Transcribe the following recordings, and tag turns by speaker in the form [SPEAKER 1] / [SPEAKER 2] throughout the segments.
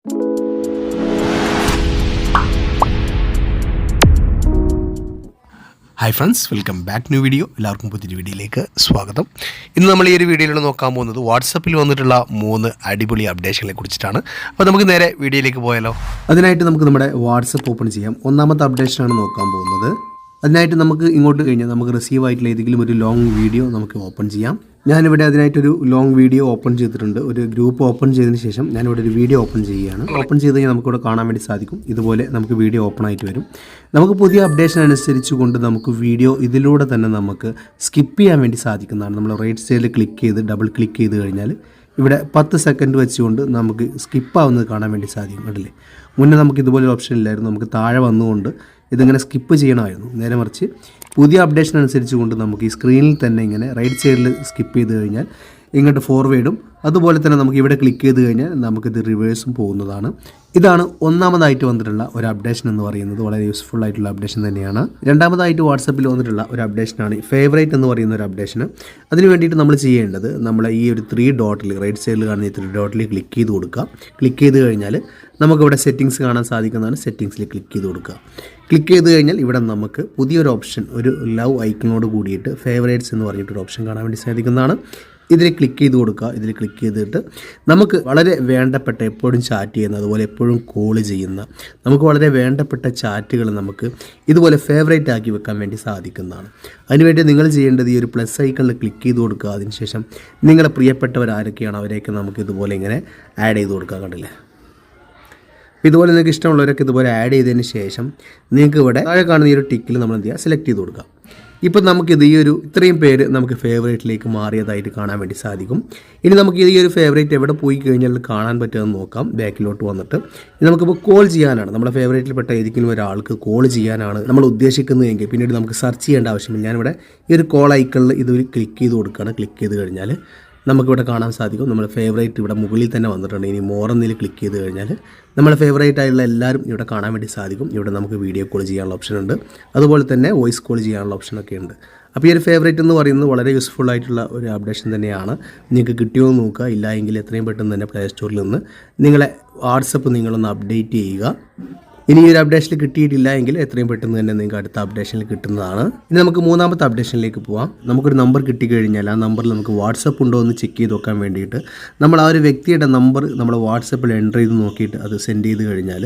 [SPEAKER 1] Hi friends welcome back new video എല്ലാവർക്കും പുതിയൊരു വീഡിയോയിലേക്ക് സ്വാഗതം. ഇന്ന് നമ്മൾ ഈ ഒരു വീഡിയോയിൽ നോക്കാൻ പോകുന്നത് വാട്സപ്പിൽ വന്നിട്ടുള്ള മൂന്ന് അടിപൊളി അപ്ഡേഷനെ കുറിച്ചിട്ടാണ്. അപ്പോൾ നമുക്ക് നേരെ വീഡിയോയിലേക്ക് പോയാലോ. അതിനായിട്ട് നമുക്ക് നമ്മുടെ വാട്സപ്പ് ഓപ്പൺ ചെയ്യാം. ഒന്നാമത്തെ അപ്ഡേഷനാണ് നോക്കാൻ പോകുന്നത്. അതിനായിട്ട് നമുക്ക് ഇങ്ങോട്ട് കഴിഞ്ഞാൽ നമുക്ക് റിസീവ് ആയിട്ടുള്ള ഏതെങ്കിലും ഒരു ലോങ് വീഡിയോ നമുക്ക് ഓപ്പൺ ചെയ്യാം. ഞാനിവിടെ അതിനായിട്ടൊരു ലോങ് വീഡിയോ ഓപ്പൺ ചെയ്തിട്ടുണ്ട്. ഒരു ഗ്രൂപ്പ് ഓപ്പൺ ചെയ്തതിന് ശേഷം ഞാനിവിടെ ഒരു വീഡിയോ ഓപ്പൺ ചെയ്യുകയാണ്. ഓപ്പൺ ചെയ്ത് കഴിഞ്ഞാൽ നമുക്കിവിടെ കാണാൻ വേണ്ടി സാധിക്കും. ഇതുപോലെ നമുക്ക് വീഡിയോ ഓപ്പൺ ആയിട്ട് വരും. നമുക്ക് പുതിയ അപ്ഡേഷൻ അനുസരിച്ച് കൊണ്ട് നമുക്ക് വീഡിയോ ഇതിലൂടെ തന്നെ നമുക്ക് സ്കിപ്പ് ചെയ്യാൻ വേണ്ടി സാധിക്കുന്നതാണ്. നമ്മൾ റൈറ്റ് സൈഡിൽ ക്ലിക്ക് ചെയ്ത് ഡബിൾ ക്ലിക്ക് ചെയ്ത് കഴിഞ്ഞാൽ ഇവിടെ പത്ത് സെക്കൻഡ് വെച്ചുകൊണ്ട് നമുക്ക് സ്കിപ്പ് ആവുന്നത് കാണാൻ വേണ്ടി സാധിക്കും. കണ്ടില്ലേ? മുന്നേ നമുക്ക് ഇതുപോലെ ഓപ്ഷൻ ഇല്ലായിരുന്നു. നമുക്ക് താഴെ വന്നുകൊണ്ട് ഇതിങ്ങനെ സ്കിപ്പ് ചെയ്യണമായിരുന്നു. നേരെ മറിച്ച് പുതിയ അപ്ഡേഷൻ അനുസരിച്ച് കൊണ്ട് നമുക്ക് ഈ സ്ക്രീനിൽ തന്നെ ഇങ്ങനെ റൈറ്റ് സൈഡിൽ സ്കിപ്പ് ചെയ്ത് കഴിഞ്ഞാൽ ഇങ്ങോട്ട് ഫോർവേഡും അതുപോലെ തന്നെ നമുക്ക് ഇവിടെ ക്ലിക്ക് ചെയ്ത് കഴിഞ്ഞാൽ നമുക്കിത് റിവേഴ്സും പോകുന്നതാണ്. ഇതാണ് ഒന്നാമതായിട്ട് വന്നിട്ടുള്ള ഒരു അപ്ഡേഷൻ എന്ന് പറയുന്നത്. വളരെ യൂസ്ഫുൾ ആയിട്ടുള്ള അപ്ഡേഷൻ തന്നെയാണ്. രണ്ടാമതായിട്ട് വാട്സപ്പിൽ വന്നിട്ടുള്ള ഒരു അപ്ഡേഷനാണ് ഫേവറേറ്റ് എന്ന് പറയുന്ന ഒരു അപ്ഡേഷൻ അതിന് വേണ്ടിയിട്ട് നമ്മൾ ചെയ്യേണ്ടത് നമ്മൾ ഈ ഒരു ത്രീ ഡോട്ടിൽ റൈറ്റ് സൈഡിൽ കാണുന്ന ഈ ത്രീ ഡോട്ടിൽ ക്ലിക്ക് ചെയ്ത് കൊടുക്കുക. ക്ലിക്ക് ചെയ്ത് കഴിഞ്ഞാൽ നമുക്കിവിടെ സെറ്റിങ്സ് കാണാൻ സാധിക്കുന്നതാണ് സെറ്റിങ്സിൽ ക്ലിക്ക് ചെയ്ത് കൊടുക്കുക. ക്ലിക്ക് ചെയ്ത് കഴിഞ്ഞാൽ ഇവിടെ നമുക്ക് പുതിയൊരു ഓപ്ഷൻ ഒരു ലവ് ഐക്കണോട് കൂടിയിട്ട് ഫേവറേറ്റ്സ് എന്ന് പറഞ്ഞിട്ടൊരു ഓപ്ഷൻ കാണാൻ വേണ്ടി സാധിക്കുന്നതാണ്. ഇതിൽ ക്ലിക്ക് ചെയ്ത് കൊടുക്കുക. ഇതിൽ ക്ലിക്ക് ചെയ്തിട്ട് നമുക്ക് വളരെ വേണ്ടപ്പെട്ട എപ്പോഴും ചാറ്റ് ചെയ്യുന്ന അതുപോലെ എപ്പോഴും കോൾ ചെയ്യുന്ന നമുക്ക് വളരെ വേണ്ടപ്പെട്ട ചാറ്റുകൾ നമുക്ക് ഇതുപോലെ ഫേവറേറ്റ് ആക്കി വെക്കാൻ വേണ്ടി സാധിക്കുന്നതാണ്. അതിനുവേണ്ടി നിങ്ങൾ ചെയ്യേണ്ടത് ഈ ഒരു പ്ലസ് ഐക്കണിൽ ക്ലിക്ക് ചെയ്ത് കൊടുക്കുക. അതിനുശേഷം നിങ്ങളെ പ്രിയപ്പെട്ടവർ ആരൊക്കെയാണ് അവരെയൊക്കെ നമുക്ക് ഇതുപോലെ ഇങ്ങനെ ആഡ് ചെയ്ത് കൊടുക്കുക കണ്ടില്ലേ? ഇതുപോലെ നിങ്ങൾക്ക് ഇഷ്ടമുള്ളവരൊക്കെ ഇതുപോലെ ആഡ് ചെയ്തതിന് ശേഷം നിങ്ങൾക്ക് ഇവിടെ താഴെ കാണുന്ന ഈ ഒരു ടിക്കിൽ നമ്മൾ എന്ത് ചെയ്യുക? സെലക്ട് ചെയ്ത് കൊടുക്കുക. ഇപ്പം നമുക്കിത് ഈ ഒരു ഇത്രയും പേര് നമുക്ക് ഫേവറേറ്റിലേക്ക് മാറിയതായിട്ട് കാണാൻ വേണ്ടി സാധിക്കും. ഇനി നമുക്ക് ഈ ഒരു ഫേവറേറ്റ് എവിടെ പോയി കഴിഞ്ഞാൽ കാണാൻ പറ്റുമെന്ന് നോക്കാം. ബാക്കിലോട്ട് വന്നിട്ട് നമുക്കിപ്പോൾ കോൾ ചെയ്യാനാണ്. നമ്മുടെ ഫേവറേറ്റിൽപ്പെട്ട ഏതെങ്കിലും ഒരാൾക്ക് കോൾ ചെയ്യാനാണ് നമ്മൾ ഉദ്ദേശിക്കുന്നതെങ്കിൽ പിന്നീട് നമുക്ക് സെർച്ച് ചെയ്യേണ്ട ആവശ്യമില്ല. ഞാനിവിടെ ഈ ഒരു കോൾ ഐക്കണിൽ ഇത് ക്ലിക്ക് ചെയ്ത് കൊടുക്കുകയാണ്. ക്ലിക്ക് ചെയ്ത് കഴിഞ്ഞാൽ നമുക്കിവിടെ കാണാൻ സാധിക്കും. നമ്മുടെ ഫേവറേറ്റ് ഇവിടെ മുകളിൽ തന്നെ വന്നിട്ടുണ്ട്. ഇനി മോറെന്നിൽ ക്ലിക്ക് ചെയ്ത് കഴിഞ്ഞാൽ നമ്മുടെ ഫേവറേറ്റ് ആയിട്ടുള്ള എല്ലാവരും ഇവിടെ കാണാൻ വേണ്ടി സാധിക്കും. ഇവിടെ നമുക്ക് വീഡിയോ കോൾ ചെയ്യാനുള്ള ഓപ്ഷൻ ഉണ്ട്. അതുപോലെ തന്നെ വോയിസ് കോൾ ചെയ്യാനുള്ള ഓപ്ഷനൊക്കെ ഉണ്ട്. അപ്പോൾ ഈ ഒരു ഫേവറേറ്റ് എന്ന് പറയുന്നത് വളരെ യൂസ്ഫുൾ ആയിട്ടുള്ള ഒരു അപ്ഡേഷൻ തന്നെയാണ്. നിങ്ങൾക്ക് കിട്ടിയോ എന്ന് നോക്കുക ഇല്ലായെങ്കിൽ എത്രയും പെട്ടെന്ന് തന്നെ പ്ലേ സ്റ്റോറിൽ നിന്ന് നിങ്ങളെ വാട്സപ്പ് നിങ്ങളൊന്ന് അപ്ഡേറ്റ് ചെയ്യുക. ഇനി ഈ ഒരു അപ്ഡേഷനിൽ കിട്ടിയിട്ടില്ല എങ്കിൽ എത്രയും പെട്ടെന്ന് തന്നെ നിങ്ങൾക്ക് അടുത്ത അപ്ഡേഷനിൽ കിട്ടുന്നതാണ്. ഇനി നമുക്ക് മൂന്നാമത്തെ അപ്ഡേഷനിലേക്ക് പോവാം. നമുക്കൊരു നമ്പർ കിട്ടിക്കഴിഞ്ഞാൽ ആ നമ്പറിൽ നമുക്ക് വാട്സപ്പ് ഉണ്ടോ എന്ന് ചെക്ക് ചെയ്ത് നോക്കാൻ വേണ്ടിയിട്ട് നമ്മൾ ആ ഒരു വ്യക്തിയുടെ നമ്പർ നമ്മൾ വാട്സപ്പിൽ എന്റർ ചെയ്ത് നോക്കിയിട്ട് അത് സെൻഡ് ചെയ്ത് കഴിഞ്ഞാൽ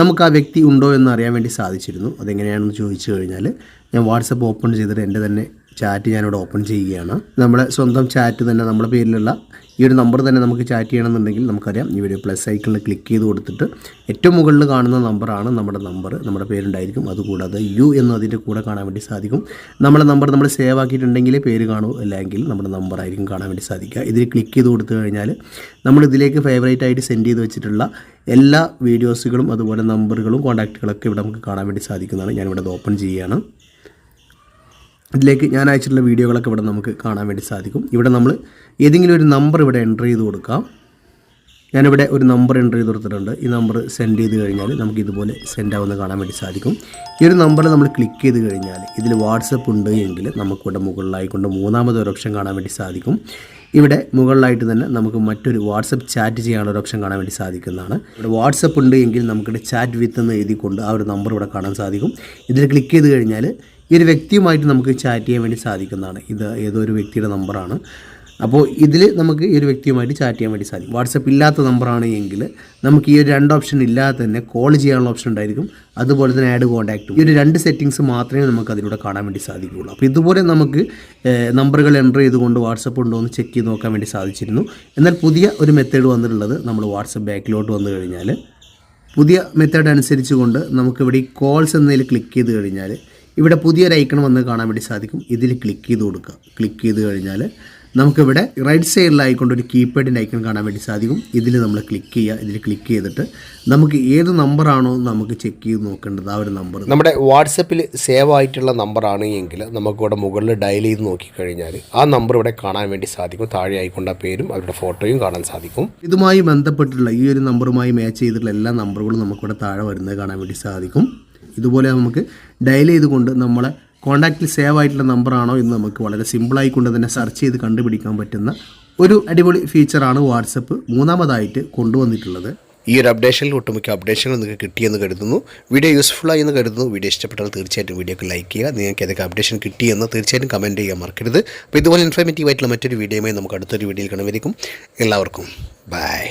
[SPEAKER 1] നമുക്ക് ആ വ്യക്തി ഉണ്ടോ എന്ന് അറിയാൻ വേണ്ടി സാധിച്ചിരുന്നു. അതെങ്ങനെയാണെന്ന് ചോദിച്ചു കഴിഞ്ഞാൽ ഞാൻ വാട്സപ്പ് ഓപ്പൺ ചെയ്തിട്ട് എന്റെ തന്നെ ചാറ്റ് ഞാനിവിടെ ഓപ്പൺ ചെയ്യുകയാണ്. നമ്മുടെ സ്വന്തം ചാറ്റ് തന്നെ നമ്മുടെ പേരിലുള്ള ഈ ഒരു നമ്പർ തന്നെ നമുക്ക് ചാറ്റ് ചെയ്യണമെന്നുണ്ടെങ്കിൽ നമുക്കറിയാം. ഈ ഒരു പ്ലസ് ഐക്കണിൽ ക്ലിക്ക് ചെയ്ത് കൊടുത്തിട്ട് ഏറ്റവും മുകളിൽ കാണുന്ന നമ്പറാണ് നമ്മുടെ നമ്പർ നമ്മുടെ പേരുണ്ടായിരിക്കും. അതുകൂടാതെ യു എന്ന് അതിന്റെ കൂടെ കാണാൻ വേണ്ടി സാധിക്കും. നമ്മുടെ നമ്പർ നമ്മൾ സേവ് ആക്കിയിട്ടുണ്ടെങ്കിൽ പേര് കാണൂ. അല്ലെങ്കിൽ നമ്മുടെ നമ്പർ ആയിരിക്കും കാണാൻ വേണ്ടി സാധിക്കുക. ഇതിൽ ക്ലിക്ക് ചെയ്ത് കൊടുത്തു കഴിഞ്ഞാൽ നമ്മൾ ഇതിലേക്ക് ഫേവറേറ്റ് ആയിട്ട് സെൻഡ് ചെയ്ത് വെച്ചിട്ടുള്ള എല്ലാ വീഡിയോസുകളും അതുപോലെ നമ്പറുകളും കോൺടാക്റ്റുകളൊക്കെ ഇവിടെ നമുക്ക് കാണാൻ വേണ്ടി സാധിക്കുന്നതാണ്. ഞാനിവിടെ അത് ഓപ്പൺ ചെയ്യുകയാണ്. ഇതിലേക്ക് ഞാൻ അയച്ചിട്ടുള്ള വീഡിയോകളൊക്കെ ഇവിടെ നമുക്ക് കാണാൻ വേണ്ടി സാധിക്കും. ഇവിടെ നമ്മൾ ഏതെങ്കിലും ഒരു നമ്പർ ഇവിടെ എന്റർ ചെയ്ത് കൊടുക്കാം. ഞാനിവിടെ ഒരു നമ്പർ എന്റർ ചെയ്ത് കൊടുത്തിട്ടുണ്ട്. ഈ നമ്പർ സെൻഡ് ചെയ്ത് കഴിഞ്ഞാൽ നമുക്ക് ഇതുപോലെ സെൻഡ് ആവുന്ന കാണാൻ വേണ്ടി സാധിക്കും. ഈ ഒരു നമ്പർ നമ്മൾ ക്ലിക്ക് ചെയ്ത് കഴിഞ്ഞാൽ ഇതിൽ വാട്സപ്പ് ഉണ്ട് എങ്കിൽ നമുക്കിവിടെ മുകളിലായിക്കൊണ്ട് മൂന്നാമത് ഒരു ഓപ്ഷൻ കാണാൻ വേണ്ടി സാധിക്കും. ഇവിടെ മുകളിലായിട്ട് തന്നെ നമുക്ക് മറ്റൊരു വാട്സപ്പ് ചാറ്റ് ചെയ്യാനുള്ള ഒരു ഓപ്ഷൻ കാണാൻ വേണ്ടി സാധിക്കുന്നതാണ്. ഇവിടെ വാട്സപ്പ് ഉണ്ട് എങ്കിൽ നമുക്കിവിടെ ചാറ്റ് വിത്ത് എന്ന് എഴുതിക്കൊണ്ട് ആ ഒരു നമ്പർ ഇവിടെ കാണാൻ സാധിക്കും. ഇതിൽ ക്ലിക്ക് ചെയ്ത് കഴിഞ്ഞാൽ ഈ ഒരു വ്യക്തിയുമായിട്ട് നമുക്ക് ചാറ്റ് ചെയ്യാൻ വേണ്ടി സാധിക്കുന്നതാണ്. ഇത് ഏതോ ഒരു വ്യക്തിയുടെ നമ്പറാണ് അപ്പോൾ ഇതിൽ നമുക്ക് ഈ ഒരു വ്യക്തിയുമായിട്ട് ചാറ്റ് ചെയ്യാൻ വേണ്ടി സാധിക്കും. വാട്സപ്പ് ഇല്ലാത്ത നമ്പറാണ് എങ്കിൽ നമുക്ക് ഈ ഒരു രണ്ട് ഓപ്ഷൻ ഇല്ലാതെ തന്നെ കോൾ ചെയ്യാനുള്ള ഓപ്ഷൻ ഉണ്ടായിരിക്കും. അതുപോലെ തന്നെ ആഡ് കോൺടാക്റ്റും ഈ ഒരു രണ്ട് സെറ്റിങ്സ് മാത്രമേ നമുക്ക് അതിലൂടെ കാണാൻ വേണ്ടി സാധിക്കുകയുള്ളൂ. അപ്പോൾ ഇതുപോലെ നമുക്ക് നമ്പറുകൾ എന്റർ ചെയ്തുകൊണ്ട് വാട്സപ്പ് ഉണ്ടോ എന്ന് ചെക്ക് ചെയ്ത് നോക്കാൻ വേണ്ടി സാധിച്ചിരുന്നു. എന്നാൽ പുതിയ ഒരു മെത്തേഡ് വന്നിട്ടുള്ളത് നമ്മൾ വാട്സപ്പ് ബാക്കിലോട്ട് വന്നു കഴിഞ്ഞാൽ പുതിയ മെത്തേഡ് അനുസരിച്ച് കൊണ്ട് നമുക്കിവിടെ ഈ കോൾസ് എന്നതിൽ ക്ലിക്ക് ചെയ്ത് കഴിഞ്ഞാൽ ഇവിടെ പുതിയൊരു ഐക്കൺ വന്ന് കാണാൻ വേണ്ടി സാധിക്കും. ഇതിൽ ക്ലിക്ക് ചെയ്ത് കൊടുക്കുക. ക്ലിക്ക് ചെയ്ത് കഴിഞ്ഞാൽ നമുക്കിവിടെ റൈറ്റ് സൈഡിലായിക്കൊണ്ട് ഒരു കീപാഡിന്റെ ഐക്കൺ കാണാൻ വേണ്ടി സാധിക്കും. ഇതിൽ നമ്മൾ ക്ലിക്ക് ചെയ്യുക. ഇതിൽ ക്ലിക്ക് ചെയ്തിട്ട് നമുക്ക് ഏത് നമ്പറാണോ നമുക്ക് ചെക്ക് ചെയ്ത് നോക്കേണ്ടത് ആ ഒരു നമ്പർ നമ്മുടെ വാട്സപ്പിൽ സേവ് ആയിട്ടുള്ള നമ്പറാണ് എങ്കിൽ നമുക്കിവിടെ മുകളിൽ ഡയൽ ചെയ്ത് നോക്കിക്കഴിഞ്ഞാൽ ആ നമ്പർ ഇവിടെ കാണാൻ വേണ്ടി സാധിക്കും. താഴെ ആയിക്കൊണ്ട് പേരും അവരുടെ ഫോട്ടോയും കാണാൻ സാധിക്കും. ഇതുമായി ബന്ധപ്പെട്ടുള്ള ഈ ഒരു നമ്പറുമായി മാച്ച് ചെയ്തിട്ടുള്ള എല്ലാ നമ്പറുകളും നമുക്കിവിടെ താഴെ വരുന്നത് കാണാൻ വേണ്ടി സാധിക്കും. ഇതുപോലെ നമുക്ക് ഡയൽ ചെയ്തുകൊണ്ട് നമ്മളെ കോൺടാക്റ്റിൽ സേവ് ആയിട്ടുള്ള നമ്പറാണോ എന്ന് നമുക്ക് വളരെ സിമ്പിളായി കൊണ്ട് തന്നെ സെർച്ച് ചെയ്ത് കണ്ടുപിടിക്കാൻ പറ്റുന്ന ഒരു അടിപൊളി ഫീച്ചറാണ് വാട്സപ്പ് മൂന്നാമതായിട്ട് കൊണ്ടുവന്നിട്ടുള്ളത്. ഈ ഒരു അപ്ഡേഷനിൽ ഒട്ടുമിക്ക അപ്ഡേഷനുകൾ നിങ്ങൾക്ക് കിട്ടിയെന്ന് കരുതുന്നു. വീഡിയോ യൂസ്ഫുള്ളായി എന്ന് കരുതുന്നു. വീഡിയോ ഇഷ്ടപ്പെട്ടാൽ തീർച്ചയായിട്ടും വീഡിയോക്ക് ലൈക്ക് ചെയ്യുക. നിങ്ങൾക്ക് ഏതൊക്കെ അപ്ഡേഷൻ കിട്ടിയെന്ന് തീർച്ചയായിട്ടും കമന്റ് ചെയ്യാൻ മറക്കരുത്. അപ്പോൾ ഇതുപോലെ ഇൻഫോർമേറ്റീവ് ആയിട്ടുള്ള മറ്റൊരു വീഡിയോയുമായി നമുക്ക് അടുത്തൊരു വീഡിയോയിൽ കാണുമായിരിക്കും എല്ലാവർക്കും ബൈ